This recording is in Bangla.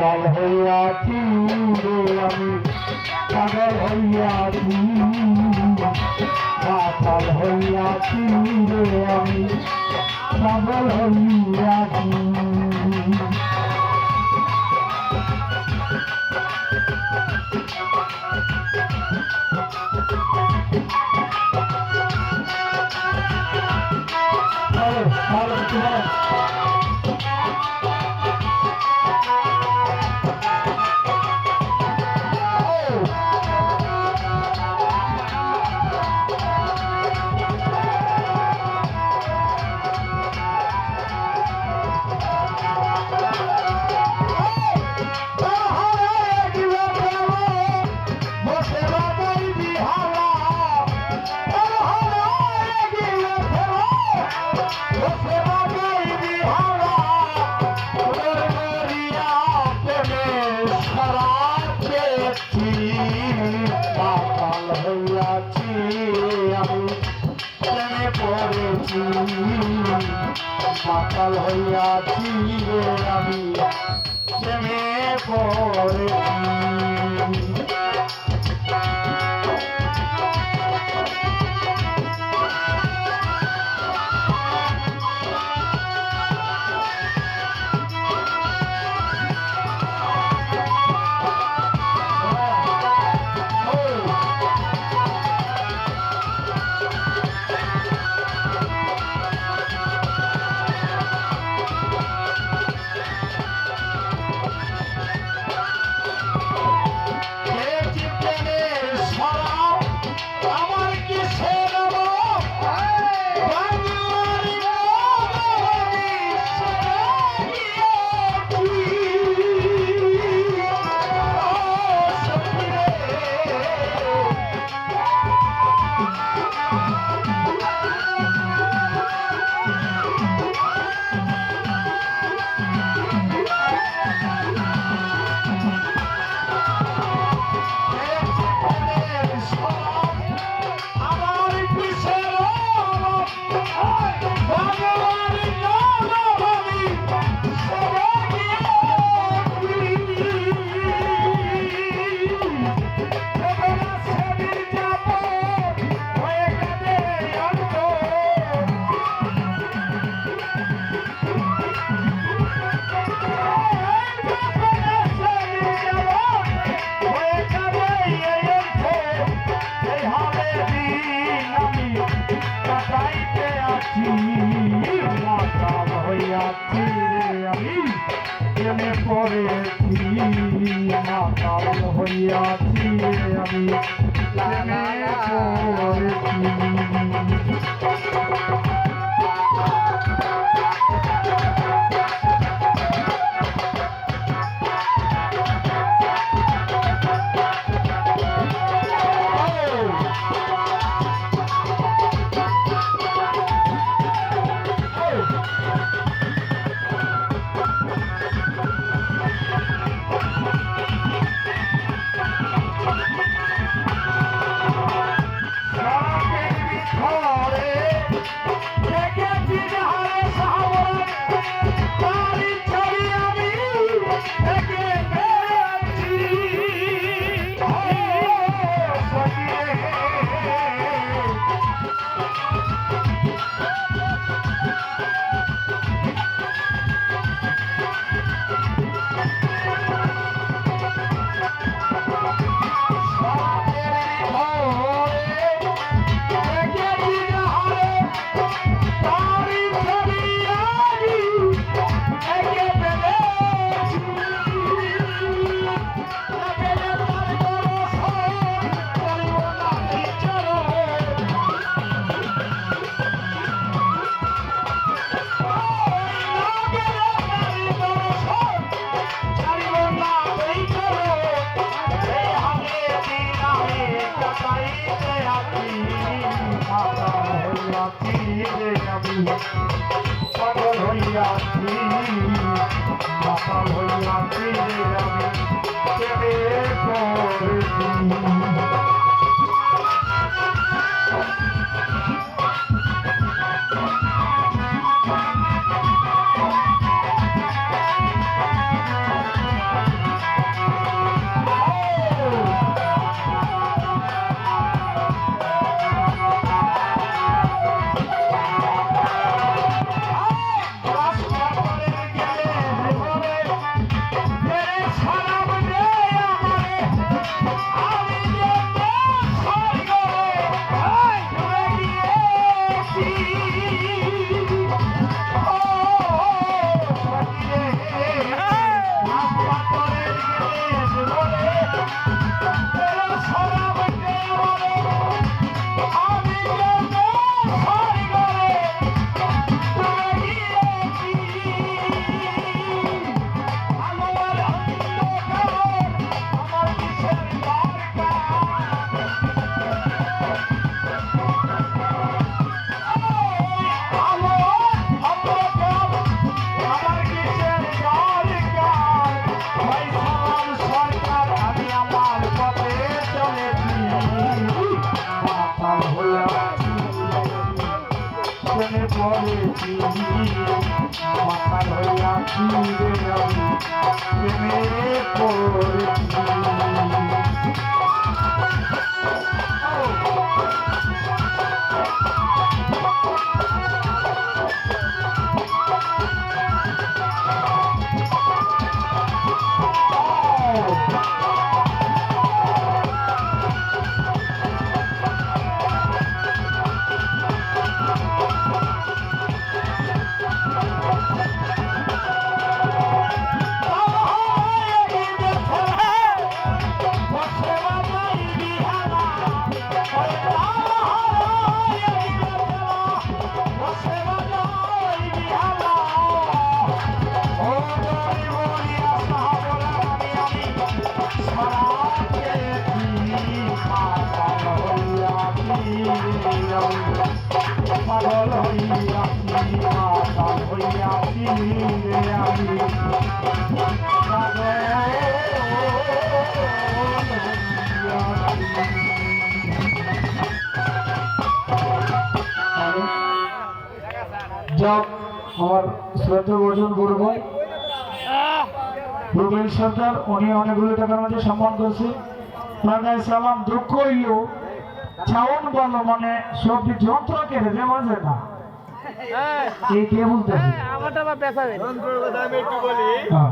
পাগল হইয়াছি রে আমি পাগল হইয়াছি পাগল হইয়াছি রে আমি পাগল হইয়াছি হইয়াছি আমি প্রেমে পড়েছি পাগল হইয়াছি পাগল হইয়াছি আমি প্রেমে পড়েছি পড়েছি মাতাল হইয়াছি রে আমি প্রেমে পড়েছি পাগল যাক আমার শ্রদ্ধা বর্জন গুরু রুবেল সরকার উনি অনেকগুলো টাকার মধ্যে সম্মান করছে। কাছে সালাম দুঃখ হইল চাউন বলো মানে সব যন্ত্র কেড়ে দেওয়া যায় না। এই কে বলতে আমারটা আবার পেশাবে হ্যাঁ।